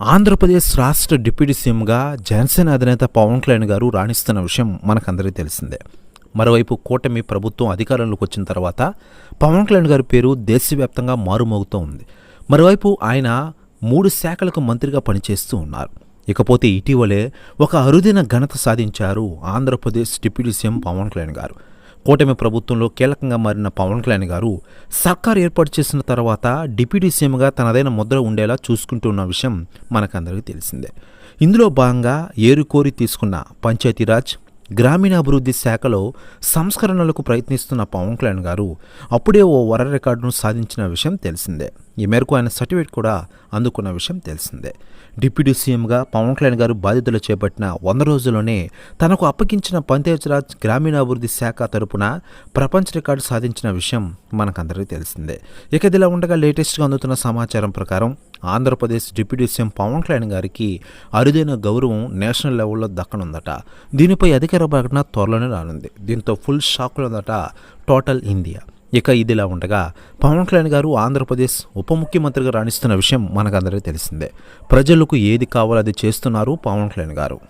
ఆంధ్రప్రదేశ్ రాష్ట్ర డిప్యూటీ సీఎంగా జనసేన అధినేత పవన్ కళ్యాణ్ గారు రాణిస్తున్న విషయం మనకందరికీ తెలిసిందే. మరోవైపు కూటమి ప్రభుత్వం అధికారంలోకి వచ్చిన తర్వాత పవన్ కళ్యాణ్ గారి పేరు దేశవ్యాప్తంగా మారుమోగుతూ ఉంది. మరోవైపు ఆయన మూడు శాఖలకు మంత్రిగా పనిచేస్తూ ఉన్నారు. ఇకపోతే ఇటీవలే ఒక అరుదైన ఘనత సాధించారు ఆంధ్రప్రదేశ్ డిప్యూటీ సీఎం పవన్ కళ్యాణ్ గారు. కూటమి ప్రభుత్వంలో కీలకంగా మారిన పవన్ కళ్యాణ్ గారు సర్కార్ ఏర్పాటు చేసిన తర్వాత డిప్యూటీ సీఎంగా తనదైన ముద్ర ఉండేలా చూసుకుంటున్న విషయం మనకందరికీ తెలిసిందే. ఇందులో భాగంగా ఏరుకోరి తీసుకున్న పంచాయతీరాజ్ గ్రామీణాభివృద్ధి శాఖలో సంస్కరణలకు ప్రయత్నిస్తున్న పవన్ కళ్యాణ్ గారు అప్పుడే ఓ వర రికార్డును సాధించిన విషయం తెలిసిందే. ఈ మేరకు ఆయన సర్టిఫికేట్ కూడా అందుకున్న విషయం తెలిసిందే. డిప్యూటీ సీఎంగా పవన్ కళ్యాణ్ గారు బాధ్యతలు చేపట్టిన వంద రోజుల్లోనే తనకు అప్పగించిన పంచాయతీరాజ్ గ్రామీణాభివృద్ధి శాఖ తరపున ప్రపంచ రికార్డు సాధించిన విషయం మనకందరికీ తెలిసిందే. ఇక ఇదిలా ఉండగా లేటెస్ట్గా అందుతున్న సమాచారం ప్రకారం ఆంధ్రప్రదేశ్ డిప్యూటీ సీఎం పవన్ కళ్యాణ్ గారికి అరుదైన గౌరవం నేషనల్ లెవెల్లో దక్కనుందట. దీనిపై అధికార ప్రకటన త్వరలోనే రానుంది. దీంతో ఫుల్ షాక్లో ఉందట టోటల్ ఇండియా. ఇక ఇదిలా ఉండగా పవన్ కళ్యాణ్ గారు ఆంధ్రప్రదేశ్ ఉప ముఖ్యమంత్రిగా రాణిస్తున్న విషయం మనకందరికీ తెలిసిందే. ప్రజలకు ఏది కావాలో అది చేస్తున్నారు పవన్ కళ్యాణ్ గారు.